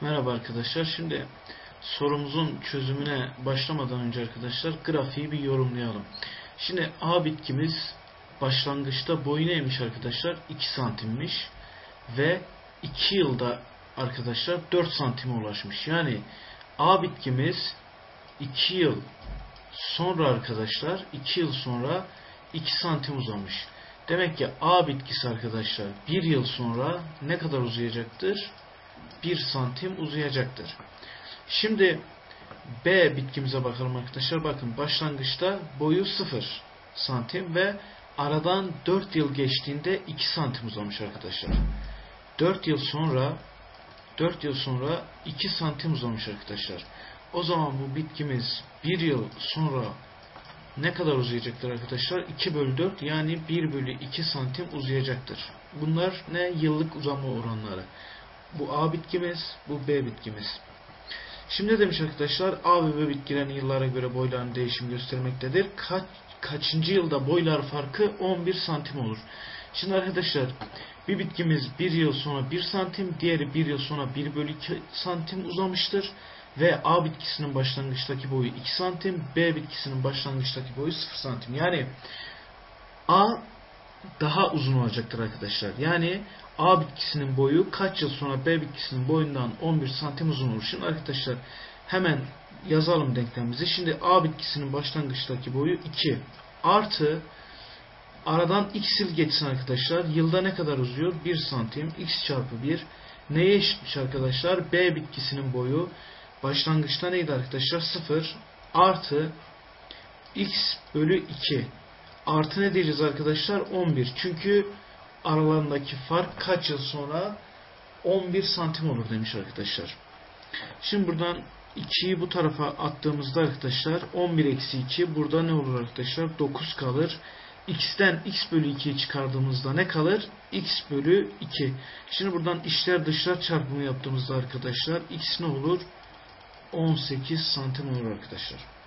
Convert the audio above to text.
Merhaba arkadaşlar. Şimdi sorumuzun çözümüne başlamadan önce arkadaşlar grafiği bir yorumlayalım. Şimdi A bitkimiz başlangıçta boyu neymiş arkadaşlar? 2 santimmiş ve 2 yılda arkadaşlar 4 santime ulaşmış. Yani A bitkimiz 2 yıl sonra arkadaşlar 2 yıl sonra 2 santim uzamış. Demek ki A bitkisi arkadaşlar 1 yıl sonra ne kadar uzayacaktır? 1 santim uzayacaktır. Şimdi B bitkimize bakalım arkadaşlar. Bakın başlangıçta boyu 0 santim ve aradan 4 yıl geçtiğinde 2 santim uzamış arkadaşlar. 4 yıl sonra 4 yıl sonra 2 santim uzamış arkadaşlar. O zaman bu bitkimiz 1 yıl sonra ne kadar uzayacaktır arkadaşlar? 2 bölü 4 yani 1 bölü 2 santim uzayacaktır. Bunlar ne? Yıllık uzama oranları. Bu A bitkimiz, bu B bitkimiz. Şimdi ne demiş arkadaşlar? A ve B bitkilerin yıllara göre boylarının değişim göstermektedir. Kaç, kaçıncı yılda boylar farkı 11 santim olur. Şimdi arkadaşlar bir bitkimiz bir yıl sonra 1 santim, diğeri bir yıl sonra 1 bölü 2 santim uzamıştır. Ve A bitkisinin başlangıçtaki boyu 2 santim, B bitkisinin başlangıçtaki boyu 0 santim. Yani A daha uzun olacaktır arkadaşlar. Yani A bitkisinin boyu kaç yıl sonra B bitkisinin boyundan 11 santim uzun olur. Şimdi arkadaşlar hemen yazalım denklemimizi. Şimdi A bitkisinin başlangıçtaki boyu 2 artı aradan x yıl geçsin arkadaşlar. Yılda ne kadar uzuyor? 1 santim x çarpı 1 neye eşitmiş arkadaşlar? B bitkisinin boyu başlangıçta neydi arkadaşlar? 0 artı x bölü 2 artı ne diyeceğiz arkadaşlar? 11. Çünkü aralarındaki fark kaç yıl sonra 11 santim olur demiş arkadaşlar. Şimdi buradan 2'yi bu tarafa attığımızda arkadaşlar 11 eksi 2 burada ne olur arkadaşlar? 9 kalır. X'ten x bölü 2'yi çıkardığımızda ne kalır? x bölü 2. Şimdi buradan içler dışlar çarpımı yaptığımızda arkadaşlar x ne olur? 18 santim olur arkadaşlar.